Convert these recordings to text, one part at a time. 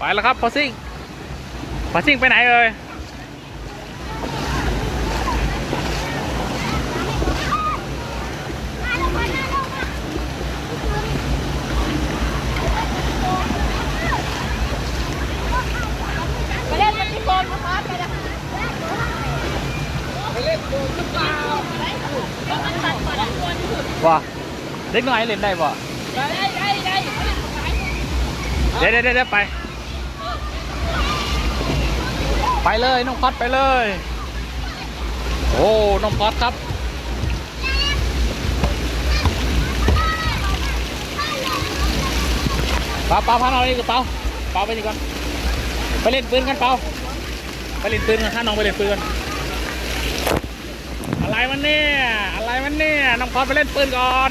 ไปแล้วครับพอซิ่งพอซิ่งไปไหนเอ่ยไปเล่นมันที่โซนนะคะไปเลยไปเล่นโซนหรือเปล่ามันตัดก่อนนะตัวนี้ว่าเด็กน้อยเล่นได้บ่ได้ได้ได้เดี๋ยวเดี๋ยวเดี๋ยวไป ไปเลยน้องพัดไปเลย โอ้น้องพัดครับ ปาเปาพาน้องนี่กระเปาเปาไปดีก่อนไปเล่นปืนกันเปาไปเล่นปืนกันถ้าน้องไปเล่นปืนกันอะไรมันเนี่ยอะไรมันเนี่ยน้องพัดไปเล่นปืนก่อน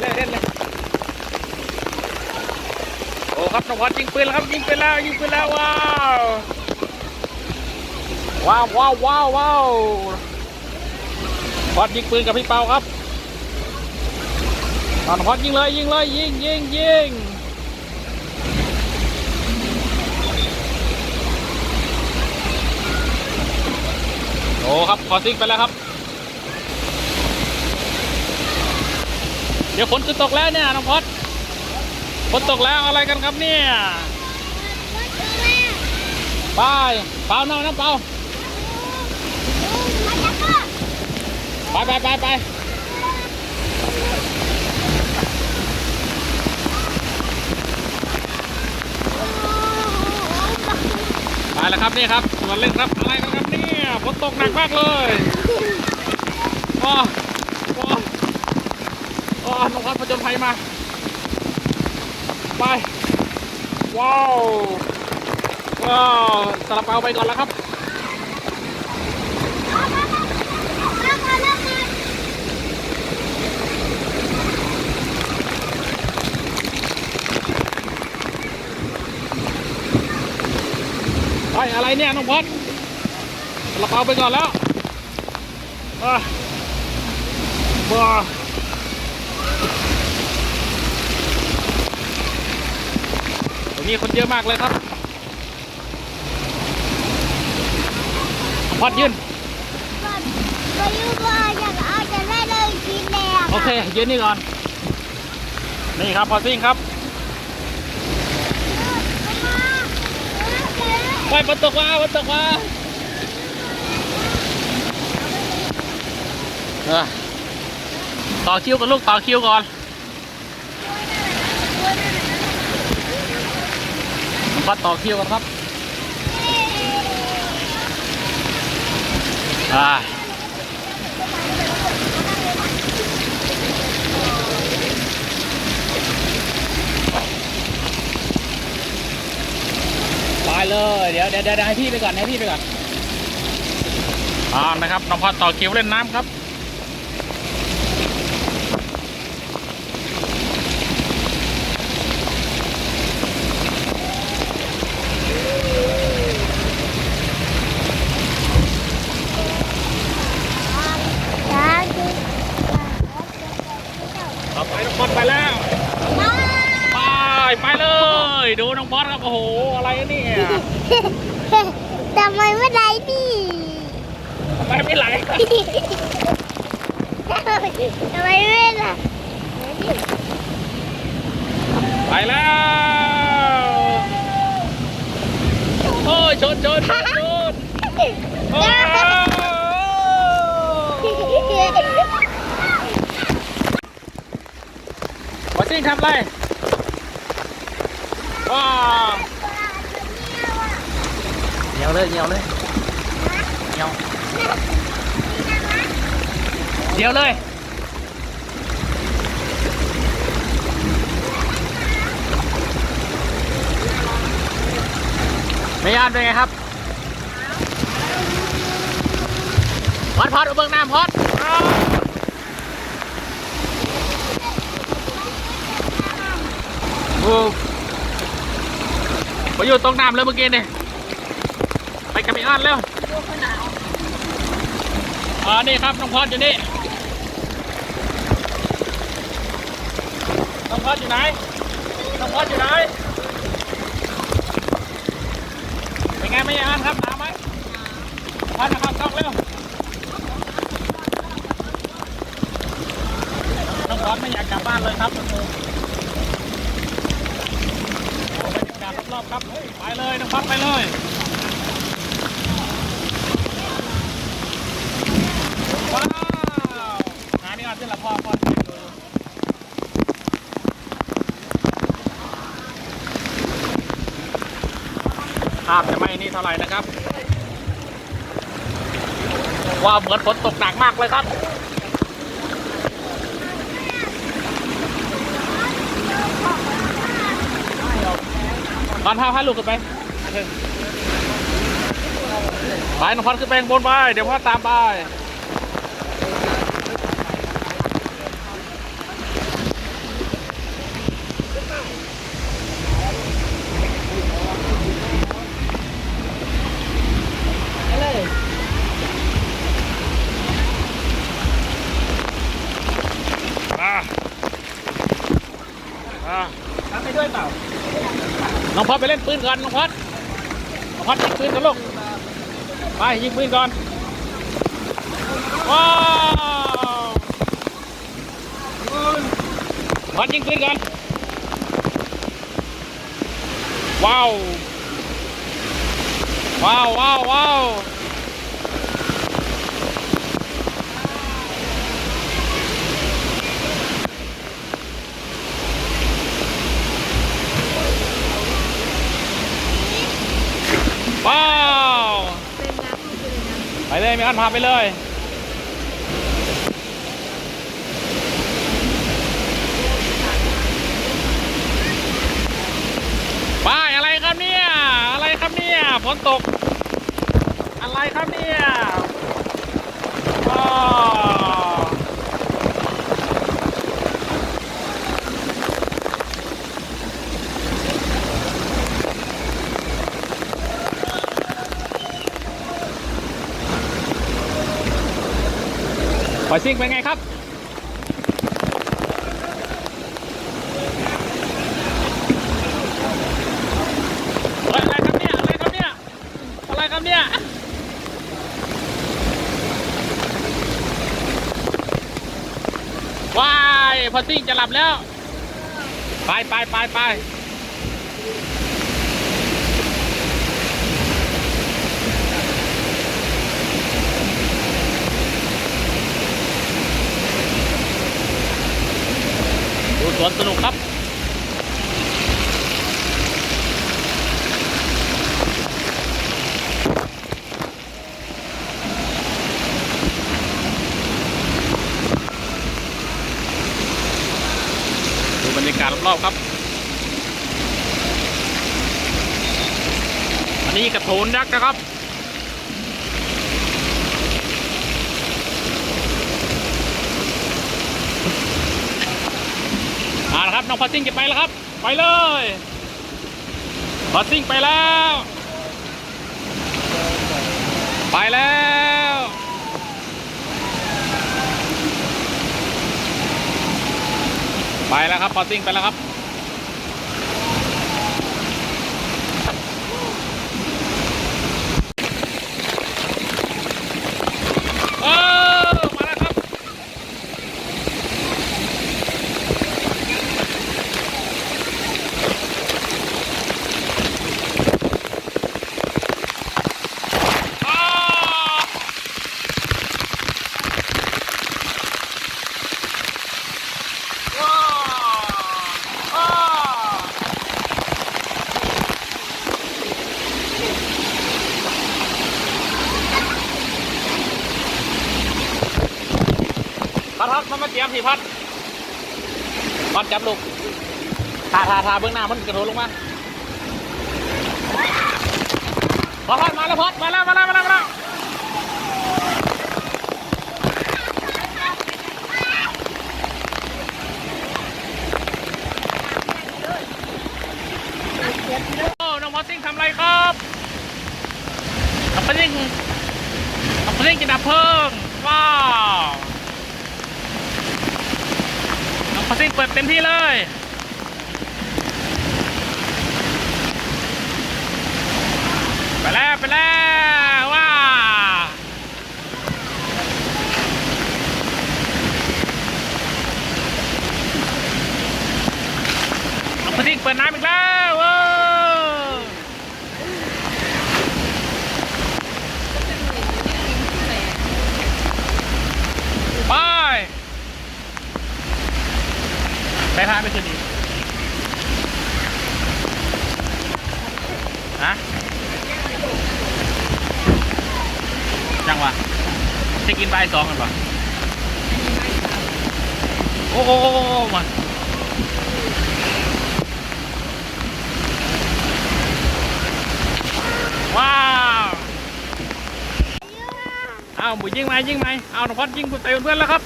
เล่นเล่นเลยโอ้ ครับน้องพอดยิงปืนแล้วครับยิงปืนแล้วยิงปืนแล้วว้าวว้าวว้าวว้าวว้าวพอดยิงปืนกับพี่เปาครับน้องพอดยิงเลยยิงเลยยิงยิงยิงโอ้ครับขอซิกไปแล้วครับ เดี๋ยวฝนจะตกแล้วเนี่ยน้องพอด นตกแล้วอะไรกันครับเนี่ยไปเปล่าน้องนะเปล่าไปไปไปไปไปแล้วครับนี่ครับสวนเล่นครับอะไรกันครับเนี่ยฝนตกหนักมากเลยว้าว้าวอ๋อน้องพัดผจญภัยมา ไป ว้าวว้าวสลับเอาไปก่อนแล้วครับไปอะไรเนี่ยน้องพัดสลับเอาไปก่อนแล้วอะบ้า ตรงนี้คนเยอะมากเลยครับพอดยืนก็ยูว่าอยากเอาจะได้เลยสีแดงโอเคยืนนี่ก่อน นี่ครับพอซิ่งครับไปบนตกมาบนตกมาเออต่อคิวกันลูกต่อคิวก่อน ก็ต่อคิวกันครับอ่าไปเลยเดี๋ยวเดี๋ยวเดี๋ยวให้พี่ไปก่อนให้พี่ไปก่อนอ่านะครับน้องพอต่อคิวเล่นน้ำครับเอาไปน้องพอดไปแล้ว ไปไปเลย ดูน้องพอดครับโอ้โหอะไรเนี่ย ทำไมไม่ได้ดิ ทำไมไม่ไหล ทำไมไม่ล่ะไปแล้ว โอ้ยชนชนชนชนโอ้วาซิ่งทำไรว้าวเหนียวเลยเหนียวเลยเหนียว เหนียวเลยไม่ยานเป็นไงครับพอดพอดเอาเบื้องน้ำพอดโอ้ไปอยู่ตรงน้ำเลยเมื่อกี้นี่ไปกับพี่อ้อนเร็ว อ่านี่ครับน้องพอดอยู่นี่น้องพอดอยู่ไหนน้องพอดอยู่ไหนเป็นไงไม่ยานครับหนาวไหมพัดนะครับต้องเร็วน้องพอดไม่อยากกลับบ้านเลยครับโอ้โหบรรยากาศรอบๆครับไปเลยน้องพอดไปเลย ว้าวหานี่ก่อนที่ละพ่อพ่อให้ดูภาพจะไม่นี่เท่าไหร่นะครับ ว่าเหมือนฝนตกหนักมากเลยครับบานพาพาลูกขึ้นไปไปน้องพัดขึ้นไปข้างบนไป เดี๋ยวพ่อตามไป น้องพัดไปเล่นปืนก่อนน้องพัดน้องพัดยิงปืนกันลูกไปยิงปืนก่อนว้าวพัดยิงปืนก่อนว้าวว้าวว้าวว้าว มีอันพาไปเลยบายอะไรครับเนี่ย อะไรครับเนี่ยฝนตก อะไรครับเนี่ยอ๋อ อยซิ่งเป็นไงครับ อะไรครับเนี่ย อะไรครับเนี่ย อะไรครับเนี่ยว้ายพอซิ่งจะหลับแล้ว ไปไปไปไป สวนสนุกครับดูบรรยากาศรอบๆครับอันนี้กระโถนยักษ์นะครับ มาแล้วครับน้องพัดซิ่งจะไปแล้วครับ ไปเลยพัดซิ่งไปแล้ว ไปแล้วไปแล้วครับพอซิ่งไปแล้วครับ เออมาแล้วครับ อ้าวว้าวอ้าว พัดพัดมันมาเตรียมสิพัดพัดจับลูกทาทาทาเบื้องหน้ามันกระโดดลงมาพัดพัดมาแล้วพัดมาแล้วมาแล้วมาแล้วมาแล้วโอ้น้องพัดซิ่งทำไรครับน้องพัดซิ่งน้องพัดซิ่งจะดับเพลิงว้าว ของพอซิ่งเปิดเต็มที่เลย ไปแล้ว ไปแล้วว้าเอาพอซิ่งเปิดน้ำอีกแล้วว้าวไปไปพาไปคืนดีฮะ จัง วะจะกินใบสองกันปะโอ้โหมาว้าวเอาบุยิงไหมยิงไหมเอาหนองพัดยิงกูเตะเพื่อนแล้วครับ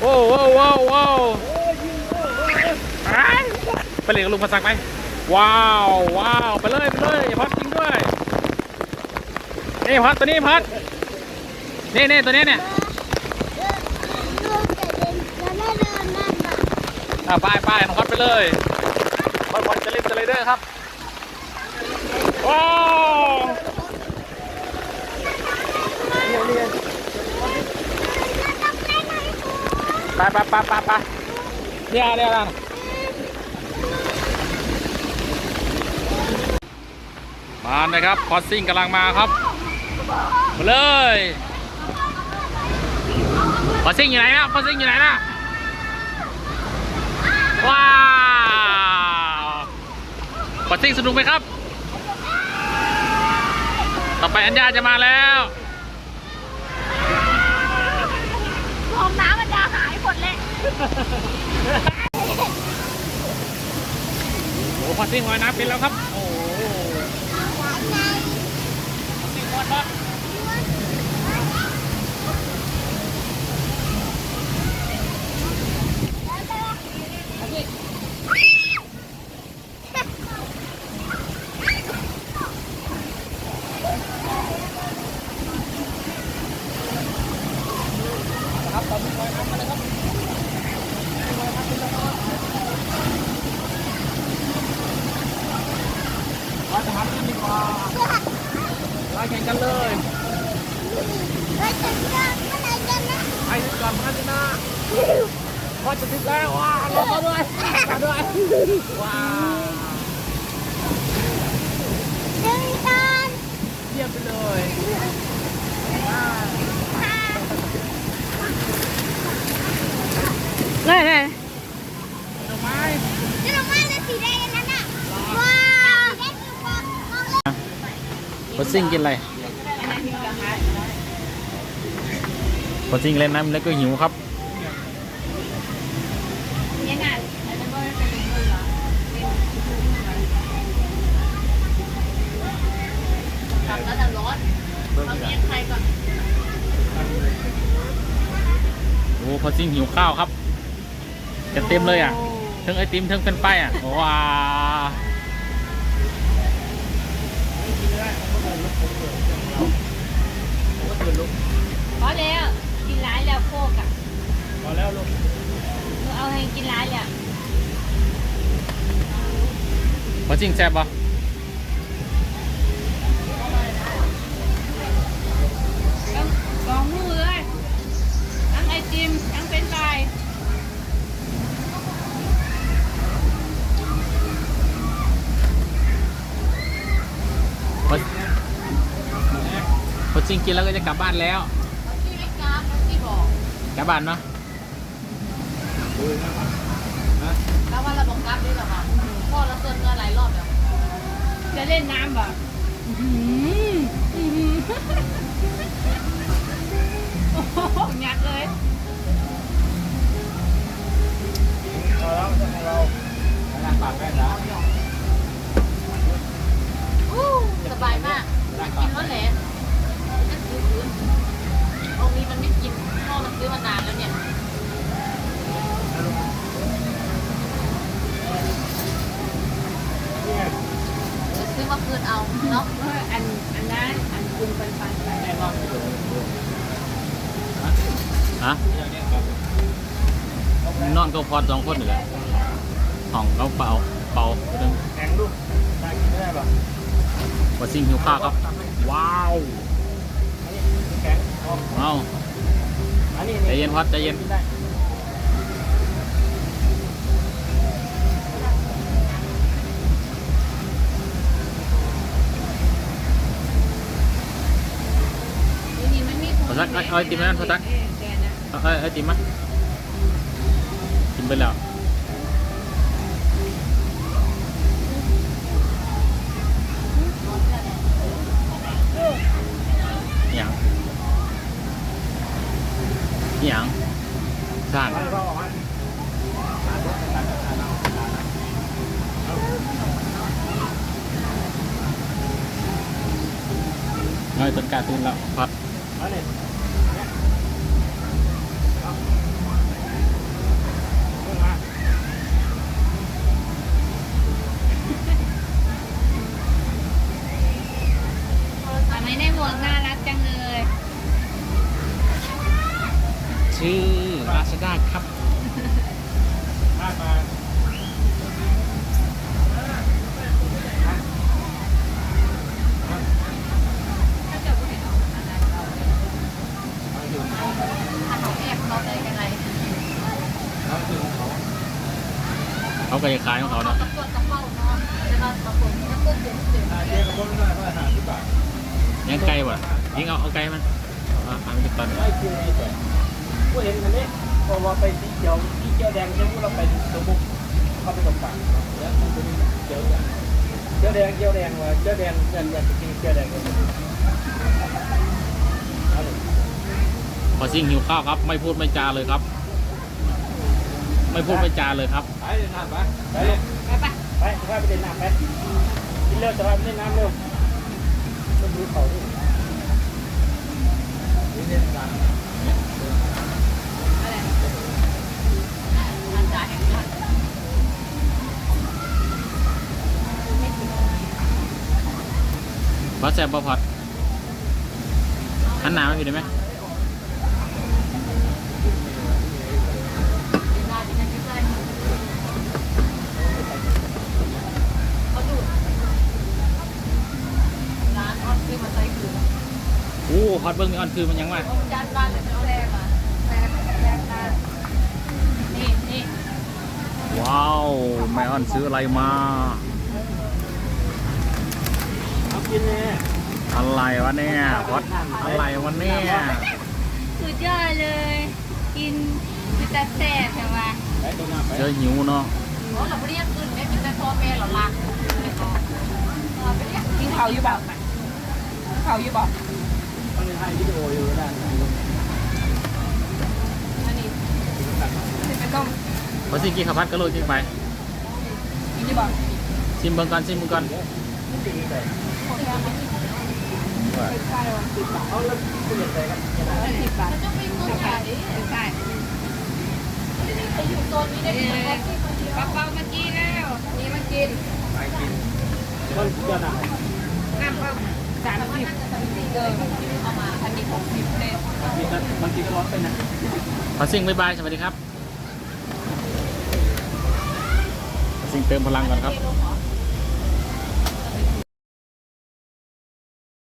โอ้โหว้าวว้าวไปไปเลยกับลุงภาษาไปว้าวว้าวไปเลยไปเลยพัดยิงด้วยนี่พัดตัวนี้พัด นี่นี่ตัวนี้เนี่ยลูกจะเดินจะได้เดินนั่นน่ะอะไปไปน้องพัดไปเลยบอลบอลจะเล่นสไลเดอร์ครับว้าวไปไปไปไปไปเนี่ยเนี่ยนะมาเลยครับ คอสซิ่งกำลังมาครับมาเลย คอสซิ่งอยู่ไหนนะคอสซิ่งอยู่ไหนนะว้าวปัดซิ่งสนุกไหมครับ ต่อไปอัญญาจะมาแล้วลมน้ำมันจะหายหมดเลยโอ้ปัดซิ่งลอยน้ำเป็นแล้วครับ โอ้โหปัดซิ่งลอยน้ำ เราจะทำกันดีกว่าเราแข่งกันเลยเฮ้ยจะเดินเมื่อไหร่กันนะไปดีกว่าพัฒนาพอจะถึงแล้วว้าวรอมาด้วยมาด้วยว้าว ดึงกัน เยี่ยมไปเลย เฮ้ยดอกไม้จะลงมาเลยสีแดงนั่นน่ะว้าวสีแดงอยู่บนเอาเลยปัดซิ่งกินอะไรปัดซิ่งเล่นน้ำแล้วก็หิวครับยังไงอันนั้นก็เป็นเงินเหรอทำแล้วจะร้อนบางทีใครก่อนโอ้ปัดซิ่งหิวข้าวครับ จะเต็มเลยอะทั้งไอติมทั้งเป็นไปอะว้าวพอแล้วกินร้ายแล้วโคกอะพอแล้วลูกเอาให้กินร้ายแล้วปัดซิ่งแซ่บปะ กินแล้วก็จะกลับบ้านแล้วที่ไม่กราฟที่บอกกลับบ้านเนาะแล้วว่าเราบอกกราฟด้วยเหรอคะพ่อเราเตือนเงินหลายรอบแล้วจะเล่นน้ำบ่อื้อหืออื้อหือโอ้โหยัดเลยล้างปากได้แล้วอู้สบายมากกินแล้วแหละนั่นคือพื้น ตรงนี้มันไม่กินพ่อมันซื้อมานานแล้วเนี่ยจะซื้อมาคืนเอาเนาะเอันอันนั้นอันคุณปันปันไปฮะนอนก็พอสองคนเลยห้องเขาเป่าเป่าเรื่งแข็งลูกได้กินได้ป่ะว่าซิ่งหิวข้าวครับ ว้าว เอาว้าวอันนี้ใจเย็นพัดใจเย็นกินได้นี่มันมีพอสักเอาเอาไอติมนั่นพอสักเอ๊ะแกนะเอาเอาไอติมมากินไปแล้ว อย่างสร้างเอาเอาออกมาเงยต้นกาตื่นแล้วพัด เขาก็จะขายของเขาเนาะยังไกลบ่ะยิงเอาเอาไกลมันเอาเอาไปก่อนไม่คือไอ้แต่ผู้เห็นอันนี้พอว่าไปสีเขียวสีเขียวแดงเนี่ยพวกเราไปสมุกเข้าไปตรงกลางแล้วมันเป็นเขียวแดงเขียวแดงเขียวแดงว่าเขียวแดงยันยันจริงเขียวแดงก็เป็นพอซิ่งหิวข้าวครับ ไม่พูดไม่จาเลยครับ ไม่พูดไม่จาเลยครับ เล่นน้ำไปไปเลยไปปะไปสภาพไปเล่นน้ำไปกินเร็วสภาพไปเล่นน้ำเร็วต้องดูเขาดิเล่นน้ำอะไรอาจารย์แห่งชาติพอแซ่บบ่พอดหันหน้ามาพี่ได้ไหม อ้ฮอตเบิ้งนี่ออนคือมันยังไงจานบ้านเลยเอาแรงอะแรงแรงมากนี่นี่ว้าวแม่ออนซื้ออะไรมาเอากินเนี่ยอะไรวะเนี่ยฮอตอะไรวะเนี่ยสุดยอดเลย กินคือแต่แซ่บใช่ไหมเจอหิวเนาะโอ้เราไม่เรียกขึ้นไม่เป็นแต่พ่อแม่หรอล่ะเราไปเรียกกินเขาอยู่แบบเขาอยู่บอกมัน ให้วิดีโออยู่ด้านอันนี้ไม่ต้องพอซิ่งกินข้าวผัดก็โรยกินไปกินอยู่บอกชิมเบิ้งก่อนชิมเบิ้งก่อนมันกินไปเป็นใช่วันสิบบาทเอาแล้วกินไปกันสิบบาทมันจะมีมือใหญ่เป็นใช่ไปอยู่โซนนี้ได้ไหมป้าเป้ามากินแล้วนี่มากินไปกินมันจะหนักน้ำเป้า สามสิบเดินเอามาอันนี้หกสิบเลยบางทีก็ร้อนไปนะพอสิ่งบายบายสวัสดีครับพอซิ่งเติมพลังก่อนครับ